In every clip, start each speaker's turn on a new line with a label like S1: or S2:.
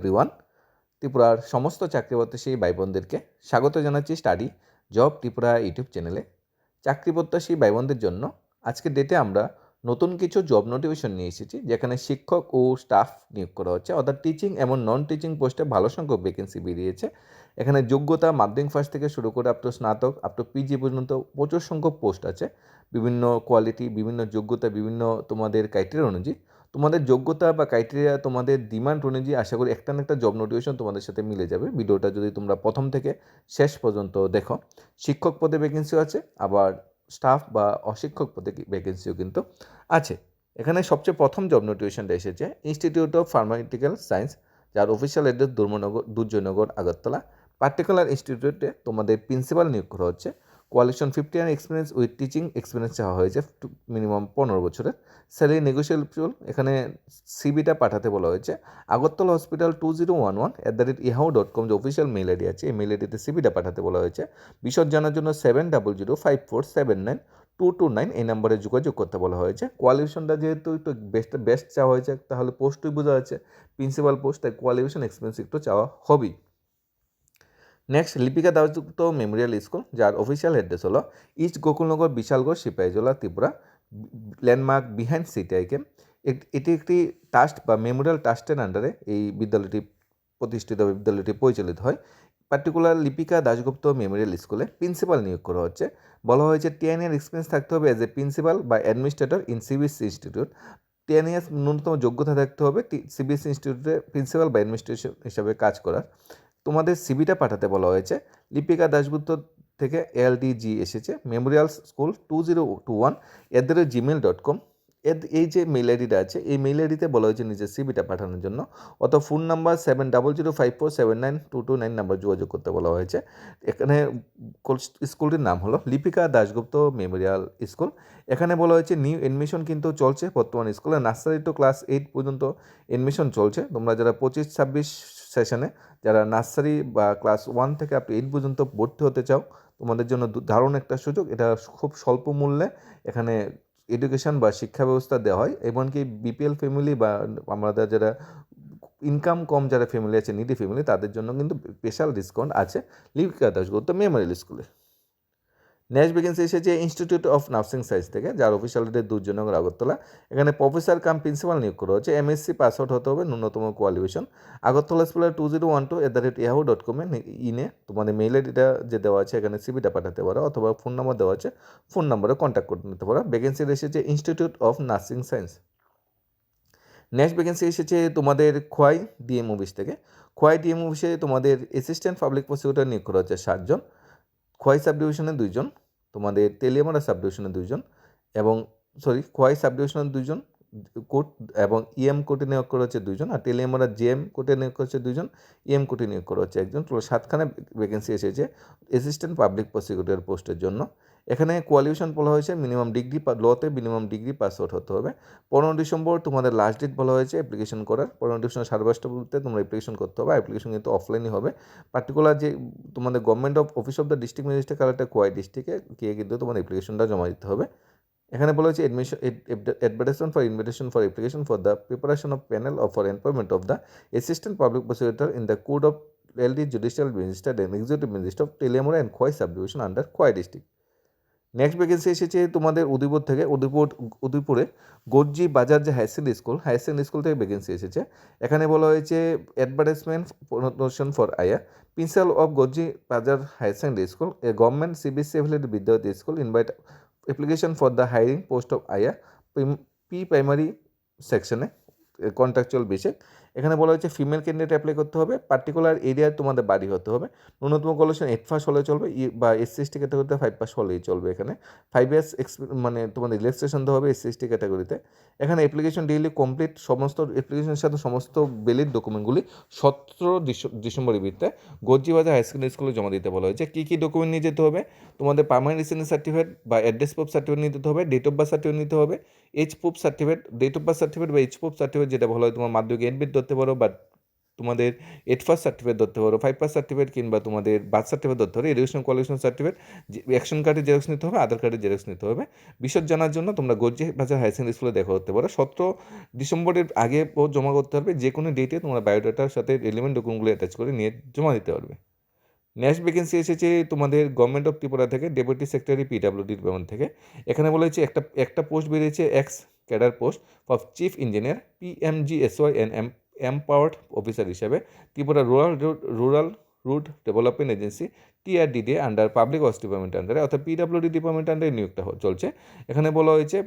S1: Everyone ত্রিপুরার সমস্ত চাকরি প্রত্যাশী ভাই বোনদেরকে স্বাগত জানাচ্ছি স্টাডি জব ত্রিপুরা ইউটিউব চ্যানেলে। চাকরি প্রত্যাশী ভাই বোনদের জন্য আজকের ডেটে আমরা নতুন কিছু জব নোটিফিকেশন নিয়ে এসেছি, যেখানে শিক্ষক ও স্টাফ নিয়োগ করা হচ্ছে। অর্থাৎ টিচিং এবং নন টিচিং পোস্টে ভালো সংখ্যক ভ্যাকেন্সি বেরিয়েছে। এখানে যোগ্যতা, মাধ্যমিক ফার্স্ট থেকে শুরু করে আপ স্নাতক আপ পিজি পর্যন্ত প্রচুর সংখ্যক পোস্ট আছে। বিভিন্ন কোয়ালিটি বিভিন্ন যোগ্যতা, বিভিন্ন তোমাদের ক্রাইটেরিয়া অনুযায়ী তোমাদের যোগ্যতা বা ক্রাইটেরিয়া তোমাদের ডিমান্ড অনুযায়ী আশা করি একটা না একটা জব নোটিফিকেশন তোমাদের সাথে মিলে যাবে। ভিডিওটা যদি তোমরা প্রথম থেকে শেষ পর্যন্ত দেখো, শিক্ষক পদে ভ্যাকেন্সিও আছে, আবার স্টাফ বা অশিক্ষক পদে ভ্যাকেন্সিও কিন্তু আছে। এখানে সবচেয়ে প্রথম জব নোটিফিকেশনটা এসেছে ইনস্টিটিউট অফ ফার্মাটিক্যাল সায়েন্স যার official address Durmanagar, Durjoynagar, Agartala. Particular ইনস্টিটিউটে তোমাদের প্রিন্সিপাল নিয়োগ করা হচ্ছে। Qualification fifty year experience with teaching experience চাওয়া হয়েছে মিনিমাম পনেরো বছরের। স্যালারি নেগোসিয়েবল এখানে সিবিটা পাঠাতে বলা হয়েছে। Agartala hospital two zero one one at the rate yahoo dot com যে অফিসিয়াল মেল আইডি আছে, এই মেল আইডিতে সিবিটা পাঠাতে বলা হয়েছে। বিশদ জানার জন্য seven double zero five four seven nine two two nine এই নাম্বারে যোগাযোগ করতে বলা হয়েছে। কোয়ালিফিকেশনটা যেহেতু একটু বেস্ট বেস্ট চাওয়া হয়েছে, তাহলে পোস্টই বোঝা যাচ্ছে। প্রিন্সিপাল পোস্ট তাই কোয়ালিফিকেশন এক্সপিরিয়েন্স একটু চাওয়া হবেই। Next Lipika Dasgupta memorial school যার অফিসিয়াল অ্যাড্রেস হলো east Gokulnagar Bishalgarh Sepahijala Tripura landmark behind সিটিআইকে এটি একটি ট্রাস্ট বা মেমোরিয়াল ট্রাস্টের আন্ডারে এই বিদ্যালয়টি প্রতিষ্ঠিত বিদ্যালয়টি পরিচালিত হয়। পার্টিকুলার লিপিকা দাশগুপ্ত মেমোরিয়াল স্কুলে প্রিন্সিপাল নিয়োগ করা হচ্ছে। বলা হয়েছে টেন ইয়ার এক্সপিরিয়েন্স থাকতে হবে অ্যাজ এ প্রিন্সিপাল বা administrator in CBSE institute ten years ন্যূনতম যোগ্যতা থাকতে হবে সিবিএসসি ইনস্টিটিউটে প্রিন্সিপাল বা অ্যাডমিনিস্ট্রেশন হিসাবে কাজ করার। তোমাদের সিবিটা পাঠাতে বলা হয়েছে। লিপিকা দাশগুপ্ত থেকে এলডিজি এসেছে। Memorial school two zero two one at the rate gmail dot com এই যে মেল আইডিটা আছে, এই মেল আইডিতে বলা হয়েছে নিজের সিবিটা পাঠানোর জন্য। অত phone number seven double zero five four seven nine two two nine number যোগাযোগ করতে বলা হয়েছে। এখানে স্কুলটির নাম হলো লিপিকা দাশগুপ্ত মেমোরিয়াল স্কুল এখানে বলা হয়েছে নিউ এডমিশন কিন্তু চলছে বর্তমান স্কুলে। নার্সারি টু ক্লাস এইট পর্যন্ত এডমিশন চলছে। তোমরা যারা পঁচিশ, ছাব্বিশ সেশনে যারা নার্সারি বা ক্লাস ওয়ান থেকে আপনি এইট পর্যন্ত ভর্তি হতে চাও, তোমাদের জন্য দারুণ একটা সুযোগ। এটা খুব স্বল্প মূল্যে এখানে এডুকেশন বা শিক্ষা ব্যবস্থা দেওয়া হয়, এমনকি বিপিএল ফ্যামিলি বা আমাদের যারা ইনকাম কম যারা ফ্যামিলি আছে নিডি ফ্যামিলি তাদের জন্য কিন্তু স্পেশাল ডিসকাউন্ট আছে লিপিকা দাসগুপ্ত মেমোরিয়াল স্কুলে নেক্সট ভ্যাকেন্সি এসেছে ইনস্টিটিউট অফ নার্সিং সায়েন্স থেকে, যার অফিসিয়াল ডেট দুর্জনগর আগরতলা। এখানে প্রফেসর কাম প্রিন্সিপাল নিয়োগ করা হচ্ছে এমএসসি পাস আউট হতে হবে, ন্যূনতম কোয়ালিফিকেশন আগরতলা স্কুলের two zero one two at the rate yahoo dot কমে ইনে তোমাদের মেইল আইডিটা যে দেওয়া আছে, এখানে সিবিটা পাঠাতে পারো, অথবা ফোন নাম্বার দেওয়া আছে ফোন নাম্বারে কন্ট্যাক্ট করে নিতে পারো। ভ্যাকেন্সি এসেছে institute of nursing science next vacancy এসেছে তোমাদের খোয়াই ডিএম অফিস থেকে। খোয়াই ডিএম অফিসে তোমাদের অ্যাসিস্ট্যান্ট পাবলিক প্রসিকিউটর নিয়োগ করা হচ্ছে সাতজন খোয়াই সাব ডিভিশনে দুইজন তোমাদের তেলিয়ামারা সাব দুজন দুইজন এবং সরি খোয়াই সাব ডিভিশনের দুইজন কোর্ট এবং ইএম কোর্টে নিয়োগ করা হচ্ছে দুইজন আর তেলিয়ামারা জেএম কোর্টে নিয়োগ করা হচ্ছে দুইজন, ইএম কোর্টে নিয়োগ করা হচ্ছে একজন। সাতখানে ভ্যাকেন্সি এসেছে অ্যাসিস্ট্যান্ট পাবলিক প্রসিকিউটর পোস্টের জন্য। এখানে কোয়ালিফিকেশন বলা হয়েছে মিনিমাম ডিগ্রি লতে মিনিমাম ডিগ্রি পাস আউট হতে হবে। পনেরো ডিসেম্বর তোমাদের লাস্ট ডেট বলা হয়েছে অ্যাপ্লিকেশন করার। পনেরো ডিসেম্বর সাড়ে বলতে তোমরা অ্যাপ্লিকেশন করতে হবে। অ্যাপ্লিকেশন কিন্তু অফলাইনই হবে। পার্টিকুলার যে তোমাদের government of office of the district magistrate কালারটা কোয়াই ডিস্ট্রিক্টে গিয়ে কিন্তু তোমার অ্যাপ্লিকেশনটা জমা দিতে হবে। এখানে বলা হয়েছে admission advertisement for invitation for application for the preparation of panel of for employment of the assistant public prosecutor in the code of LD judicial magistrate and executive magistrate of Teliamura and Khowai sub division under Khowai district next vacancy এসেছে তোমাদের উদয়পুর থেকে, উদয়পুর, উদয়পুরে গর্জি বাজার যে higher secondary school higher secondary school থেকে vacancy এসেছে। এখানে বলা হয়েছে advertisement promotion for ayah principal of Garji Bazar higher secondary school a government CBSE affiliated Vidyarthi school invite application for the hiring post of ayah pre primary সেকশনে contractual বেসে এখানে বলা হয়েছে ফিমেল ক্যান্ডিডেট অ্যাপ্লাই করতে হবে। Particular এরিয়ায় তোমাদের বাড়ি হতে হবে। ন্যূনতম কোয়ালিফিকেশন এইট পাস হলে চলবে। বা এস সি এসটি ক্যাটাগরিতে ফাইভ পাস হলেই চলবে এখানে। ফাইভ ইয়ার্স মানে তোমাদের রিলেক্সেশন দেওয়া হবে এস সি এসটি ক্যাটাগরিতে এখানে অ্যাপ্লিকেশন ডেইলি কমপ্লিট সমস্ত অ্যাপ্লিকেশনের সাথে সমস্ত বেলিড ডকুমেন্টগুলি সতেরো ডিসেম্বরের ভিত্তিতে গজ্জিবাজার হাই সেকেন্ডারি স্কুলে জমা দিতে বলা হয়েছে। কী কী ডকুমেন্ট নিয়ে যেতে হবে? তোমাদের পার্মানেন্ট রেসিডেন্স সার্টিফিকেট বা অ্যাড্রেস প্রুফ সার্টিফিকেট নিতে হবে ডেট অফ বার্থ সার্টিফিকেট নিতে হবে age proof certificate date of birth certificate বা এইচ প্রুফ সার্টিফিকেট যেটা ভালো হয় তোমার মাধ্যমিক এডমিট ধরতে পারো বা তোমাদের এইট ফার্স্ট সার্টিফিকেট ধরতে পারো ফাইভ ফার্স্ট সার্টিফিকেট কিংবা তোমাদের বার্থ সার্টিফিকেট ধরতে পারো এডুকেশন কোয়ালিফিকেশন সার্টিফিকেট অ্যাকশন কার্ডের জেরক্স নিতে হবে আধার কার্ডের জেরক্স নিতে হবে। বিশদ জানার জন্য তোমরা গজ্জি বাজার হায়ার সেকেন্ডারি স্কুলে দেখা করতে পারো। সতেরো ডিসেম্বরের আগে জমা করতে হবে যে কোনো ডেটে তোমরা বায়োডাটার সাথে রেলিভেন্ট ডকুমেন্টগুলো অ্যাটাচ করে নিয়ে জমা দিতে পারবে। নেক্সট ভ্যাকেন্সি এসেছে তোমাদের গভর্নমেন্ট অফ ত্রিপুরা থেকে ডেপুটি সেক্রেটারি পিডাব্লিউডি ডিপার্টমেন্ট থেকে। এখানে বলা হয়েছে একটা একটা পোস্ট বেরিয়েছে ex cadre post of chief engineer PMGSY N M empowered officer হিসেবে Tripura rural rural road development agency TRDD under public works department আন্ডারে অর্থাৎ পিডাব্লিউডি ডিপার্টমেন্ট আন্ডারে নিয়োগটা চলছে। এখানে বলা হয়েছে,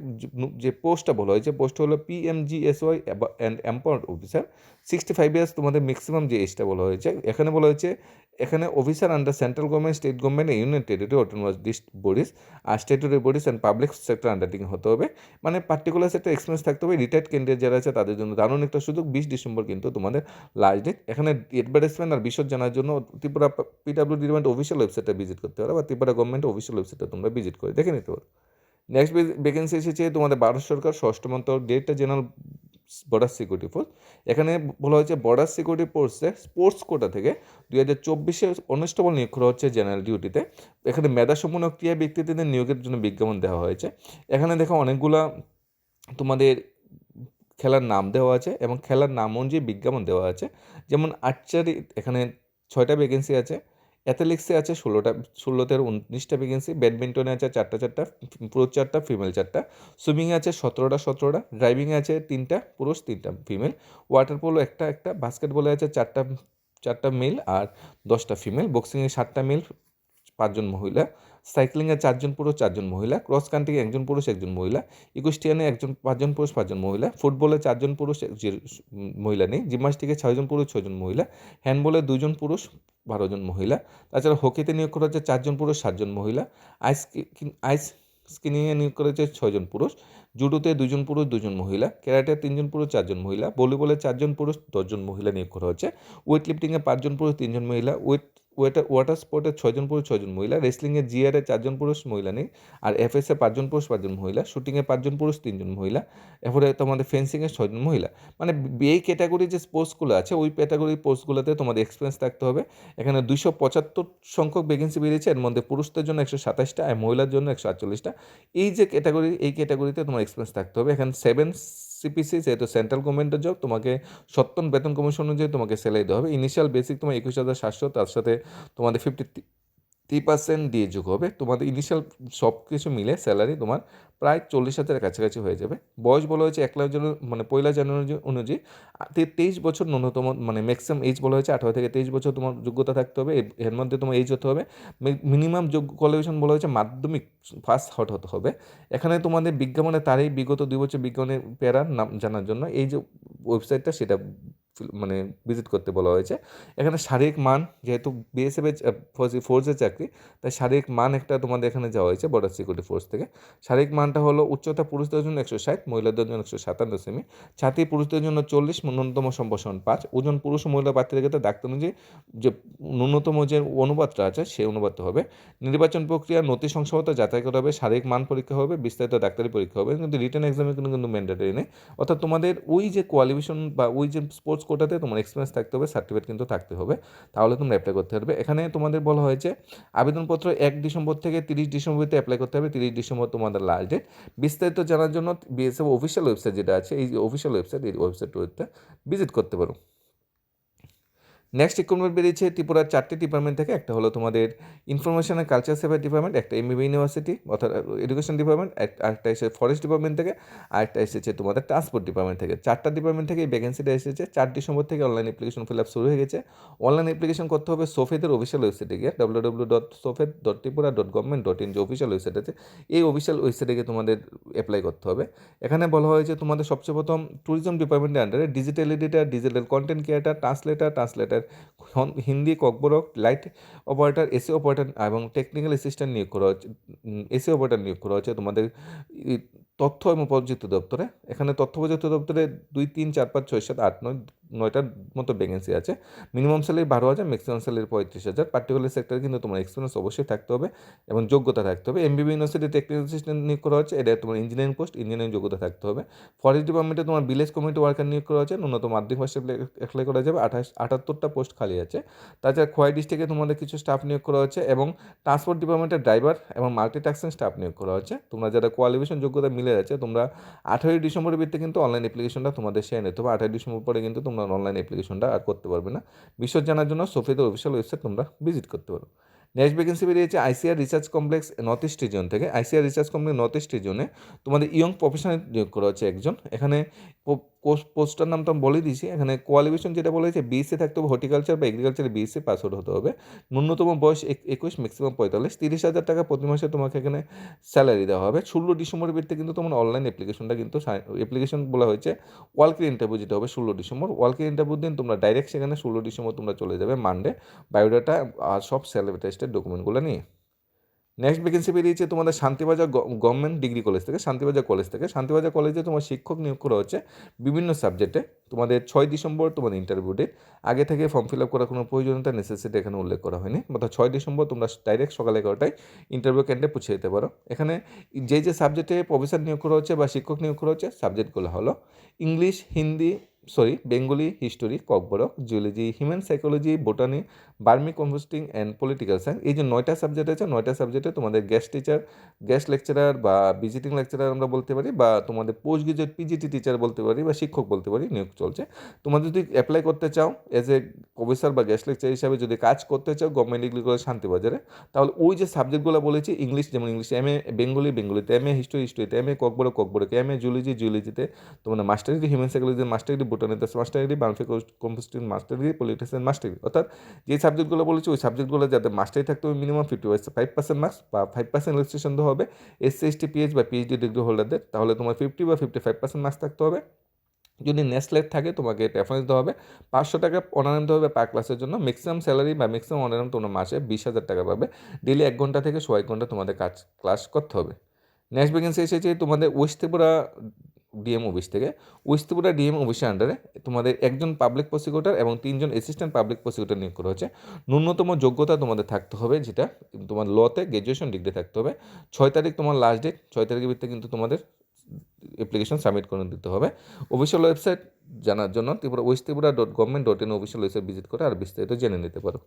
S1: যে- পোস্টটা বলা হয়েছে পোস্ট হলো PMGSY and empowered officer sixty five years তোমাদের ম্যাক্সিমাম যে এজটা বলা হয়েছে, এখানে বলা হয়েছে, এখানে officer under central government state government union territory autonomous district bodies R statutory bodies and public sector undertaking হতে হবে। মানে পার্টিকুলার সেক্টর এক্সপিরিয়েন্স থাকতে হবে। রিটায়ার্ড ক্যান্ডিডেট যারা আছে, তাদের জন্য দারুণ একটা সুযোগ। বিশ ডিসেম্বর কিন্তু তোমাদের লাস্ট ডেট এখানে অ্যাডভার্টাইজমেন্ট আর বিশদ জানার জন্য ত্রিপুরা পিডাব্লিউ ডিপার্টমেন্ট অফিসিয়াল ওয়েবসাইটটা ভিজিট করতে পারো বা ত্রিপুরা গভর্নমেন্ট অফিসিয়াল ওয়েবসাইটটা তোমরা ভিজিট করে, দেখে নিতে পারো। নেক্সট ভ্যাকেন্সি এসেছে তোমাদের ভারত সরকার ষষ্ঠ মন্ত্র ডেটটা জেনারেল বর্ডার সিকিউরিটি ফোর্স এখানে বলা হয়েছে বর্ডার সিকিউরিটি ফোর্সে স্পোর্টস কোটা থেকে দুই হাজার চব্বিশে অনিষ্টবল নিয়োগ করা হচ্ছে জেনারেল ডিউটিতে এখানে মেধাসম্পন্ন ক্রিয়া ব্যক্তিদের নিয়োগের জন্য বিজ্ঞাপন দেওয়া হয়েছে। এখানে দেখো অনেকগুলা তোমাদের খেলার নাম দেওয়া আছে এবং খেলার নাম অনুযায়ী বিজ্ঞাপন দেওয়া আছে। যেমন আর্চারি এখানে ছয়টা ভ্যাকেন্সি আছে। অ্যাথলেটিক্সে আছে ষোলোটা ষোলোতে উনিশটা ভ্যাকেন্সি ব্যাডমিন্টনে আছে চারটা চারটা পুরুষ চারটা ফিমেল চারটা সুইমিংয়ে আছে সতেরোটা সতেরোটা ড্রাইভিংয়ে আছে তিনটা, পুরুষ তিনটা ফিমেল ওয়াটার পোলো একটা একটা বাস্কেটবলে আছে চারটা চারটা মেল আর দশটা ফিমেল বক্সিংয়ে সাতটা মেল পাঁচজন মহিলা সাইক্লিংয়ে চারজন পুরুষ, চারজন মহিলা, ক্রস কান্ট্রি একজন পুরুষ, একজন মহিলা ইকুস্টিয়ানে একজন, পাঁচজন পুরুষ, পাঁচজন মহিলা, ফুটবলে চারজন পুরুষ মহিলা নেই, জিমনাস্টিকে ছয়জন পুরুষ, ছয়জন মহিলা, হ্যান্ডবলে দুজন পুরুষ বারোজন মহিলা, তাছাড়া হকিতে নিয়োগ করা হচ্ছে চারজন পুরুষ, সাতজন মহিলা, আইস আইস স্কিনিংয়ে নিয়োগ করা হচ্ছে ছয়জন পুরুষ, জুডোতে দুজন পুরুষ দুজন মহিলা, ক্যারাটে তিনজন পুরুষ, চারজন মহিলা, ভলিবলে চারজন পুরুষ, দশজন মহিলা নিয়োগ করা হচ্ছে ওয়েট লিফটিংয়ে পাঁচজন পুরুষ, তিনজন মহিলা, ওয়েট ওয়েটার ওয়াটার স্পোর্টে ছয়জন পুরুষ, ছয়জন মহিলা, রেসলিংয়ে জিআরে চারজন পুরুষ, মহিলা নেই, আর এফএসে পাঁচজন পুরুষ, পাঁচজন মহিলা, শুটিংয়ে পাঁচজন পুরুষ, তিনজন মহিলা, এরপরে তোমাদের ফেন্সিংয়ে ছয়জন মহিলা। মানে এই ক্যাটাগরি যে স্পোর্টসগুলো আছে, ওই ক্যাটাগরি স্পোর্টসগুলোতে তোমাদের এক্সপিরিয়েন্স থাকতে হবে। এখানে দুইশো পঁচাত্তর সংখ্যক ভ্যাকেন্সি বেরিয়েছে, এর মধ্যে পুরুষদের জন্য একশো সাতাশটা আর মহিলার জন্য একশো আটচল্লিশটা। এই যে ক্যাটাগরি এই ক্যাটাগরিতে তোমার এক্সপিরিয়েন্স থাকতে হবে। এখানে সেভেন সিপিসি যেহেতু সেন্ট্রাল গভর্নমেন্টের জব তোমাকে সত্তন বেতন কমিশন অনুযায়ী তোমাকে স্যালারি দেওয়া হবে। ইনিশিয়াল বেসিক তোমার একুশ হাজার সাতশো, তার সাথে তোমাদের ফিফটি থ্রি পার্সেন্ট দিয়ে যোগ হবে। তোমাদের ইনিশিয়াল সব কিছু মিলে স্যালারি তোমার প্রায় চল্লিশ হাজারের কাছাকাছি হয়ে যাবে। বয়স বলা হয়েছে এক লাখ জন মানে পয়লা জানুয়ারি অনুযায়ী তেইশ বছর ন্যূনতম মানে ম্যাক্সিমাম এজ বলা হয়েছে আঠারো থেকে তেইশ বছর তোমার যোগ্যতা থাকতে হবে। এর- মধ্যে তোমার এজ হতে হবে। মিনিমাম যোগ্য কোয়ালিফিকেশন বলা হয়েছে মাধ্যমিক ফার্স্ট হট হতে হবে। এখানে তোমাদের বিজ্ঞাপনে তারই বিগত দুই বছর বিজ্ঞানের প্যারার নাম জানার জন্য এই যে ওয়েবসাইটটা সেটা মানে ভিজিট করতে বলা হয়েছে। এখানে শারীরিক মান, যেহেতু বিএসএফ ফোর্সের চাকরি, তাই শারীরিক মান একটা তোমাদের এখানে যাওয়া হয়েছে বর্ডার সিকিউরিটি ফোর্স থেকে। শারীরিক মানটা হলো উচ্চতা পুরুষদের জন্য একশো ষাট, মহিলাদের জন্য একশো সাতান্ন সেমি ছাতি পুরুষদের জন্য চল্লিশ, ন্যূনতম সম্প্রসারণ পাঁচ। ওজন পুরুষ ও মহিলা প্রার্থীদের ক্ষেত্রে ডাক্তার অনুযায়ী যে ন্যূনতম যে অনুপাতটা আছে সেই অনুপাতটা হবে। নির্বাচন প্রক্রিয়া, নথি শংসাপত্র যাচাই করা হবে, শারীরিক মান পরীক্ষা হবে, বিস্তারিত ডাক্তারি পরীক্ষা হবে, কিন্তু রিটার্ন এক্সামের কোনো কিন্তু ম্যান্ডেটরি নেই। অর্থাৎ তোমাদের ওই যে কোয়ালিফিকেশন বা ওই যে স্পোর্টস কোটাতে তোমার এক্সপিরিয়েন্স থাকতে হবে সার্টিফিকেট কিন্তু থাকতে হবে। তাহলে তোমরা অ্যাপ্লাই করতে পারবে। এখানে তোমাদের বলা হয়েছে, আবেদনপত্র এক ডিসেম্বর থেকে তিরিশ ডিসেম্বরতে অ্যাপ্লাই করতে হবে, তিরিশ ডিসেম্বর তোমাদের লাস্ট ডেট বিস্তারিত জানার জন্য বিএসএফ অফিসিয়াল ওয়েবসাইট যেটা আছে, এই অফিসিয়াল ওয়েবসাইট এই ওয়েবসাইটটা ভিজিট করতে পারো। নেক্সট রিক্রুটমেন্ট বেরিয়েছে, ত্রিপুরার চারটি ডিপার্টমেন্ট থেকে। একটা হলো তোমাদের ইনফরমেশন অ্যান্ড কালচার সেফার ডিপার্টমেন্ট একটা এমবিবি ইউনিভার্সিটি অর্থাৎ এডুকেশন ডিপার্টমেন্ট আরেকটা এসেছে ফরেস্ট ডিপার্টমেন্ট থেকে, আরেকটা এসেছে তোমাদের ট্রান্সপোর্ট ডিপার্টমেন্ট থেকে। চারটা ডিপার্টমেন্ট থেকে এই ভ্যাকেন্সিটা এসেছে চার ডিসেম্বর থেকে অনলাইন অ্যাপ্লিকেশন ফিল আপ শুরু হয়ে গেছে। অনলাইন অ্যাপ্লিকেশন করতে হবে সোফেদের অফিসিয়াল ওয়েবসাইটে গিয়ে W W dot sofed dot Tripura dot government dot in যে অফিসিয়াল ওয়েবসাইট আছে, এই অফিসিয়াল ওয়েবসাইটে গিয়ে তোমাদের অ্যাপ্লাই করতে হবে। এখানে বলা হয়েছে তোমাদের সবচেয়ে প্রথম ট্যুরিজম ডিপার্টমেন্টের আন্ডারে digital editor digital content creator translator translator Hindi Kokborok, light operator, AC operator এবং টেকনিক্যাল অ্যাসিস্ট্যান্ট নিয়োগ করা হচ্ছে এসি অপারেটর নিয়োগ করা হচ্ছে। তোমাদের তথ্য এবং প্রযুক্তি দপ্তরে, এখানে তথ্য প্রযুক্তি দপ্তরে দুই, তিন, চার, পাঁচ, ছয়, সাত, আট, নয়, নয়টার মতো ভ্যাকেন্সি আছে। মিনিমাম স্যালারি বারো হাজার ম্যাক্সিমাম স্যালারি পঁয়ত্রিশ হাজার। পার্টিকুলার সেক্টরে কিন্তু তোমার এক্সপিরিয়েন্স অবশ্যই থাকতে হবে এবং যোগ্যতা থাকতে হবে। এমবিবি ইউনিভার্সিটি টেকনিক্যাল অ্যাসিস্ট্যান্ট নিয়োগ করা হচ্ছে এটা তোমার ইঞ্জিনিয়ারিং পোস্ট ইঞ্জিনিয়ারিং যোগ্যতা থাকতে হবে। ফরেস্ট ডিপার্টমেন্টে তোমার ভিলেজ কমিটি ওয়ার্কার নিয়োগ করা হচ্ছে ন্যূনতম মাধ্যমিক ভাষায় অ্যাপ্লাই করা যাবে, আঠাশ, আটাত্তরটা পোস্ট খালি আছে। তাছাড়া খোয়াই ডিস্ট্রিক্টে তোমাদের কিছু স্টাফ নিয়োগ করা হচ্ছে এবং ট্রান্সপোর্ট ডিপার্টমেন্টের ড্রাইভার এবং মাল্টিটাস্কিং স্টাফ নিয়োগ করা হচ্ছে তোমরা যারা কোয়ালিফিকেশন যোগ্যতা মিলে যাচ্ছে, তোমরা আঠারোই ডিসেম্বরের ভিত্তিতে কিন্তু অনলাইন অ্যাপ্লিকেশনটা তোমাদের শেয়ার নিতে হবে। আঠারোই ডিসেম্বর পরে কিন্তু তোমরা অনলাইন অ্যাপ্লিকেশনটা আর করতে পারবে না। বিশদ জানার জন্য সোফিদের অফিসিয়াল ওয়েবসাইট তোমরা ভিজিট করতে পারো। নেক্সট ভ্যাকেন্সি বেরিয়েছে ICR research complex north east region থেকে। ICR research complex north east রিজনে তোমাদের ইয়ং প্রফেশনাল নিয়োগ করা হচ্ছে একজন। এখানে পোস্টার নাম তো আমি বলে দিয়েছি। এখানে কোয়ালিফিকেশন যেটা বলেছে বিএসসি থাকতে হবে হর্টিকালচার বা এগ্রিকালচারে বিএসসি পাস আউট হতে হবে। ন্যূনতম বয়স একুশ ম্যাক্সিমাম পঁয়তাল্লিশ। তিরিশ হাজার টাকা প্রতি মাসে তোমাকে এখানে স্যালারি দেওয়া হবে। ষোলো ডিসেম্বরের ভিত্তিতে কিন্তু তোমার অনলাইন অ্যাপ্লিকেশনটা কিন্তু অ্যাপ্লিকেশন বলা হয়েছে ওয়ালকের ইন্টারভিউ যেটা হবে ষোলো ডিসেম্বর। ওয়ালকের ইন্টারভিউ দিন তোমরা ডাইরেক্ট সেখানে ষোলো ডিসেম্বর তোমরা চলে যাবে মানডে বায়োডাটা আর সব স্যালারি টেস্টের ডকুমেন্টগুলো নিয়ে। নেক্সট ভ্যাকেন্সি বেরিয়েছে তোমাদের শান্তিবাজার গভর্নমেন্ট ডিগ্রি কলেজ থেকে, শান্তিবাজার কলেজ থেকে। শান্তিবাজার কলেজে তোমার শিক্ষক নিয়োগ করা হচ্ছে বিভিন্ন সাবজেক্টে তোমাদের ছয় ডিসেম্বর তোমাদের ইন্টারভিউ ডেট আগে থেকে ফর্ম ফিল আপ করার কোনো প্রয়োজনীয়তা নেসেসিটি এখানে উল্লেখ করা হয়নি। অর্থাৎ ছয় ডিসেম্বর তোমরা ডাইরেক্ট সকাল এগারোটায় ইন্টারভিউ ক্যান্ডে পৌঁছে যেতে পারো। এখানে যে যে সাবজেক্টে প্রফেসর নিয়োগ করা হচ্ছে বা শিক্ষক নিয়োগ করা হচ্ছে সাবজেক্টগুলো হলো English Hindi sorry Bengali history Kokborok geology human psychology botany vermi composting and political science এই যে নয়টা সাবজেক্ট আছে, নয়টা সাবজেক্টে তোমাদের গেস্ট টিচার গেস্ট লেকচারার বা ভিজিটিং লেকচারার আমরা বলতে পারি বা তোমাদের পোস্ট গ্রাজুয়েট পিজিটি টিচার বলতে পারি বা শিক্ষক বলতে পারি, নিয়োগ চলছে। তোমরা যদি অ্যাপ্লাই করতে চাও এজ এ প্রফেসর বা গেস্ট লেকচার হিসাবে যদি কাজ করতে চাও গভর্নমেন্ট ডিগ্রি কলেজ শান্তিবাজারে, তাহলে ওই যে সাবজেক্টগুলো বলেছি ইংলিশ যেমন ইংলিশ এম এ বেঙ্গলি বেঙ্গলিতে এম এ হিস্ট্রি হিস্ট্রিতে এম এ ককবড় ককবড়কে এম এ জুলজি জুলজিতে তোমাদের master degree human psychology master degree বোটানিতে master degree vermi composting master degree political master degree অর্থাৎ যে সাবজেক্টগুলো বলেছি, ওই সাবজেক্টগুলো যাতে মাস্টারি থাকতে হবে মিনিমাম ফিফটি ওয়াইস ফাইভ পার্সেন্ট মার্কস বা ফাইভ পার্সেন্ট রেজিস্ট্রেশন হবে এসসি এসটি পিএইচ বা পিএইচডি ডিগ্রি হোল্ডারদের তাহলে তোমার ফিফটি বা ফিফটি ফাইভ পার্সেন্ট মার্কস থাকতে হবে। যদি নেসলেট থাকে, তোমাকে প্রেফারেন্স দেওয়া হবে। পাঁচশো টাকা অনারাম দেওয়া হবে পার ক্লাসের জন্য। ম্যাক্সিমাম স্যালারি বা ম্যাক্সিমাম অনারাম তোমরা মাসে বিশ হাজার টাকা পাবে। ডেলি এক ঘণ্টা থেকে ছয় ঘণ্টা তোমাদের কাজ ক্লাস করতে হবে। নেক্সট ভ্যাকেন্সি এসেছে তোমাদের ওয়েস্ট ত্রিপুরা ডিএম অফিস থেকে। ওয়েস্ট ত্রিপুরা ডিএম অফিসের আন্ডারে তোমাদের একজন পাবলিক প্রসিকিউটর এবং তিনজন অ্যাসিস্ট্যান্ট পাবলিক প্রসিকিউটর নিয়োগ করা হয়েছে। ন্যূনতম যোগ্যতা তোমাদের থাকতে হবে যেটা, তোমার লতে গ্র্যাজুয়েশন ডিগ্রি থাকতে হবে। ছয় তারিখ তোমার লাস্ট ডেট ছয় তারিখের ভিত্তিতে কিন্তু তোমাদের অ্যাপ্লিকেশন সাবমিট করে দিতে হবে। অফিসিয়াল ওয়েবসাইট জানার জন্য Tripura west Tripura dot government dot in official website visit করে আর বিস্তারিত জেনে নিতে পারো।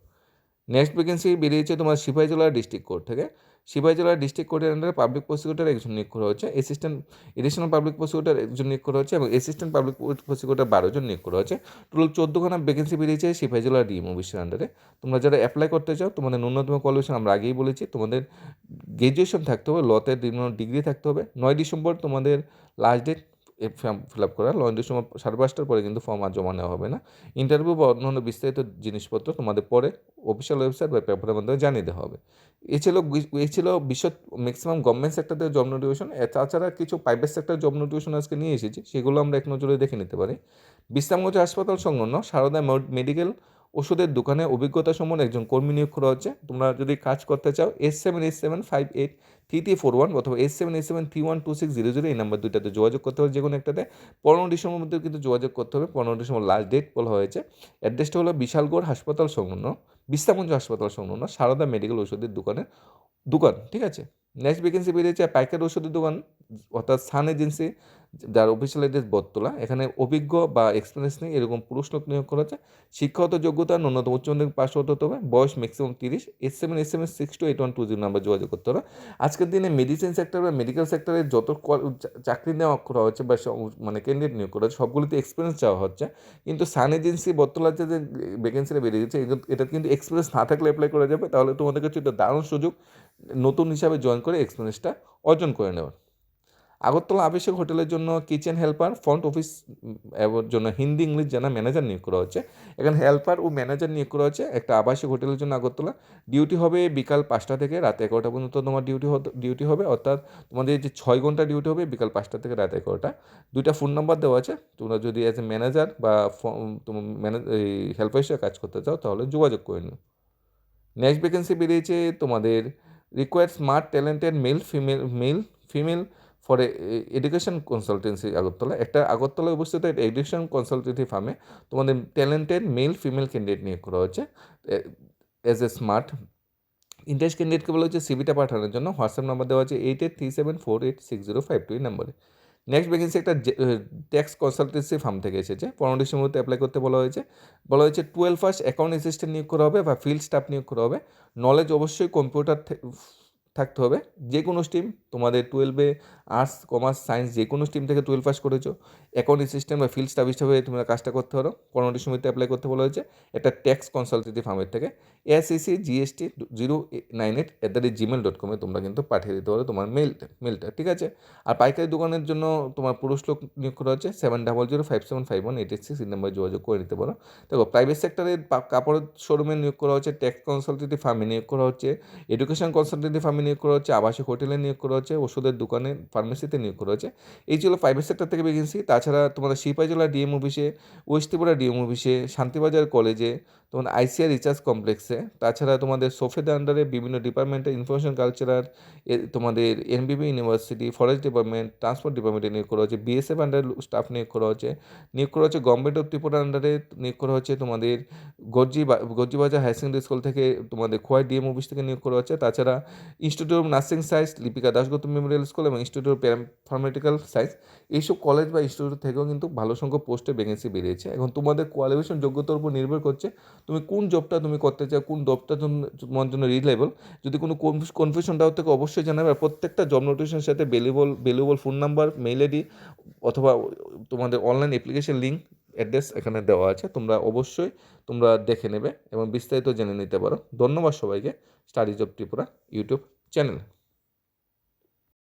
S1: নেক্সট ভ্যাকেন্সি বেরিয়েছে তোমার সিপাহীজলা ডিস্ট্রিক্ট কোর্ট থেকে। সিপাহীজলা ডিস্ট্রিক্ট কোর্টের আন্ডারে পাবলিক প্রসিকিউটর একজন নিয়োগ করা হচ্ছে অ্যাসিস্ট্যান্ট এডিশনাল পাবলিক প্রসিকিউটর একজন নিয়োগ করা হচ্ছে এবং অ্যাসিস্ট্যান্ট পাবলিক প্রসিকিউটর বারো জন নিয়োগ করা হচ্ছে টোটাল চোদ্দোখানা ভ্যাকেন্সি বেরিয়েছে সিপাহীজলা ডিএম অফিসের আন্ডারে তোমরা যারা অ্যাপ্লাই করতে চাও, তোমাদের ন্যূনতম কোয়ালিফিকেশন আমরা আগেই বলেছি, তোমাদের গ্র্যাজুয়েশন থাকতে হবে লতে ডিগ্রি থাকতে হবে। নয় ডিসেম্বর তোমাদের লাস্ট ডেট ফিল আপ করা। নয় ডিসেম্বর সাড়ে পাঁচটার পরে কিন্তু ফর্ম আর জমা নেওয়া হবে না। ইন্টারভিউ বা অন্যান্য বিস্তারিত জিনিসপত্র তোমাদের পরে অফিসিয়াল ওয়েবসাইট বা পেপারের মাধ্যমে জানিয়ে দেওয়া হবে। এ ছিল এ ছিল বিশ্ব ম্যাক্সিমাম গভর্নমেন্ট সেক্টর থেকে জব নোটিফিকেশন তাছাড়া কিছু প্রাইভেট সেক্টর জব নোটিফিকেশন আজকে নিয়ে এসেছি, সেগুলো আমরা এক নজরে দেখে নিতে পারি। বিশ্রামগঞ্জ হাসপাতাল সংলগ্ন সারদা মেডিকেল ওষুধের দোকানে অভিজ্ঞতা সম্পন্ন একজন কর্মী নিয়োগ করা হচ্ছে। তোমরা যদি কাজ করতে চাও S seven S seven five eight three three four one অথবা S seven S seven three one two six zero zero এই নাম্বার দুইটাতে যোগাযোগ করতে হবে যে কোনো একটাতে। পনেরো ডিসেম্বর মধ্যে কিন্তু যোগাযোগ করতে হবে। পনেরো ডিসেম্বর লাস্ট ডেট বলা হয়েছে। অ্যাড্রেসটা হলো বিশালগড় হাসপাতাল সংলগ্ন বিশ্রামগঞ্জ হাসপাতাল সংলগ্ন, সারদা মেডিকেল ওষুধের দোকানে দোকান, ঠিক আছে? নেক্সট ভ্যাকেন্সি বেরিয়েছে পাইকারি ওষুধের দোকান। অর্থাৎ সান এজেন্সি, যার অফিসিয়াল অ্যাড্রেস বটতলা, এখানে অভিজ্ঞ বা এক্সপিরিয়েন্স নেই, এরকম পুরুষ লোক নিয়োগ করা হচ্ছে। শিক্ষাগত যোগ্যতা ন্যূনতম উচ্চ মাধ্যমিক পাস হতে হবে, বয়স ম্যাক্সিমাম তিরিশ S seven S seven six two eight one two zero number যোগাযোগ করতে হবে। আজকের দিনে মেডিসিন সেক্টর বা মেডিকেল সেক্টরে যত চাকরি নেওয়া করা হচ্ছে বা মানে ক্যান্ডিডেট নিয়োগ করা হচ্ছে, সবগুলিতে এক্সপিরিয়েন্স চাওয়া হচ্ছে। কিন্তু সান এজেন্সি বর্তলার যে ভ্যাকেন্সিটা বেরিয়ে গেছে এটা কিন্তু এক্সপিরিয়েন্স না থাকলে অ্যাপ্লাই করা যাবে, তাহলে তোমাদের কাছে এটা দারুণ সুযোগ, নতুন হিসাবে জয়েন করে এক্সপিরিয়েন্সটা অর্জন করে নেওয়ার। আগরতলা আবাসিক হোটেলের জন্য কিচেন হেল্পার, ফ্রন্ট অফিস জন্য হিন্দি, ইংলিশ জানা ম্যানেজার নিয়োগ করা হচ্ছে। এখানে হেল্পার ও ম্যানেজার নিয়োগ করা হচ্ছে একটা আবাসিক হোটেলের জন্য আগরতলা। ডিউটি হবে বিকাল পাঁচটা থেকে রাত এগারোটা পর্যন্ত তোমার ডিউটি ডিউটি হবে। অর্থাৎ তোমাদের যে ছয় ঘণ্টা ডিউটি হবে বিকাল পাঁচটা থেকে রাত এগারোটা। দুইটা ফোন নাম্বার দেওয়া আছে। তোমরা যদি অ্যাজ এ ম্যানেজার বা তোমার ম্যানেজ হেল্পার হিসেবে কাজ করতে চাও, তাহলে যোগাযোগ করে নিও। নেক্সট ভ্যাকেন্সি বেরিয়েছে তোমাদের required smart talented male female male female for education consultancy Agartala একটা আগরতলায় অবস্থিত এডুকেশন কনসালটেন্সি ফার্মে তোমাদের ট্যালেন্টেড মেল ফিমেল ক্যান্ডিডেট নিয়োগ করা হচ্ছে অ্যাজ এ স্মার্ট ইন্টারেস্ট ক্যান্ডিডেটকে বলা হচ্ছে সিবিটা পাঠানোর জন্য। হোয়াটসঅ্যাপ নাম্বার দেওয়া আছে eight eight three seven four eight six zero five two এই নাম্বারে নেক্সট ভ্যাকেন্সি একটা ট্যাক্স কনসালটেন্সি ফার্ম থেকে এসেছে। পনেরো ডিসেম্বরতে অ্যাপ্লাই করতে বলা হয়েছে। বলা হয়েছে টুয়েলভ ফার্স্ট অ্যাকাউন্ট অ্যাসিস্ট্যান্ট নিয়োগ করা হবে বা ফিল্ড স্টাফ নিয়োগ করা হবে। নলেজ অবশ্যই কম্পিউটার থাকতে হবে। যে কোনো স্ট্রিম তোমাদের টুয়েলভে আর্টস কমার্স সায়েন্স যে কোনো স্ট্রিম থেকে টুয়েলভ পাস করেছ অ্যাকাউন্ট সিস্টেম বা ফিল্ড স্টাফ হিসাবে তোমরা কাজটা করতে পারো। পনেরো ডিসেম্বরতে অ্যাপ্লাই করতে বলা হয়েছে একটা ট্যাক্স কনসালটেন্সি ফার্মের থেকে। ACC GST zero nine eight at the rate gmail dot কমে তোমরা কিন্তু পাঠিয়ে দিতে পারো তোমার মেলটা মেলটা ঠিক আছে? আর পাইকারি দোকানের জন্য তোমার পুরুষ লোক নিয়োগ করা হচ্ছে seven double zero five seven five one eight eight six এই নাম্বারে যোগাযোগ করে নিতে পারো। দেখো প্রাইভেট সেক্টরে কাপড়ের শোরুমে নিয়োগ করা হচ্ছে ট্যাক্স কনসালটেন্সি ফার্মে নিয়োগ করা হচ্ছে এডুকেশন কনসালটেন্সি ফার্মে নিয়োগ করা হচ্ছে, আবাসিক হোটেলে নিয়োগ করা হচ্ছে, ওষুধের দোকানে ফার্মেসিতে নিয়োগ করা হচ্ছে। এই ছিল প্রাইভেট সেক্টর থেকে ভ্যাকেন্সি তাছাড়া তোমাদের সিপাহী জেলা ডিএম অফিসে ওয়েস্ট ত্রিপুরা ডিএম অফিসে শান্তিবাজার কলেজে তোমাদের আইসিআর রিচার্জ কমপ্লেক্সে তাছাড়া তোমাদের সোফেদের আন্ডারে বিভিন্ন ডিপার্টমেন্টে ইনফরমেশন কালচারাল তোমাদের MBB university forest department transport ডিপার্টমেন্টে নিয়োগ করা হচ্ছে। বিএসএফ আন্ডারে স্টাফ নিয়োগ করা হচ্ছে। নিয়োগ করা হচ্ছে গভর্নমেন্ট অফ ত্রিপুরা আন্ডারে নিয়োগ করা হচ্ছে তোমাদের Garji Garjibazar higher secondary school থেকে তোমাদের খোয়াই ডিএম অফিস থেকে নিয়োগ করা হচ্ছে। তাছাড়া institute of nursing science Lipika Dasgupta memorial school এবং ইনস্টিটিউট অফ ফার্মেটিক্যাল সায়েন্স এইসব কলেজ বা ইনস্টিটিউট থেকেও কিন্তু ভালো সংখ্যক পোস্টে ভ্যাকেন্সি বেরিয়েছে। এখন তোমাদের কোয়ালিফিকেশন যোগ্যতার উপর নির্ভর করছে তুমি কোন জবটা তুমি করতে চাও, কোন জবটা তোমার জন্য রিলেবল যদি কোনো কনফিউশন ডাউট থেকে অবশ্যই জানাবে। আর প্রত্যেকটা জব নোটিফিকেশনের সাথে valuable valuable phone number mail ID অথবা তোমাদের অনলাইন অ্যাপ্লিকেশন লিঙ্ক অ্যাড্রেস এখানে দেওয়া আছে। তোমরা অবশ্যই তোমরা দেখে নেবে এবং বিস্তারিত জেনে নিতে পারো। ধন্যবাদ সবাইকে। Study job Tripura YouTube channel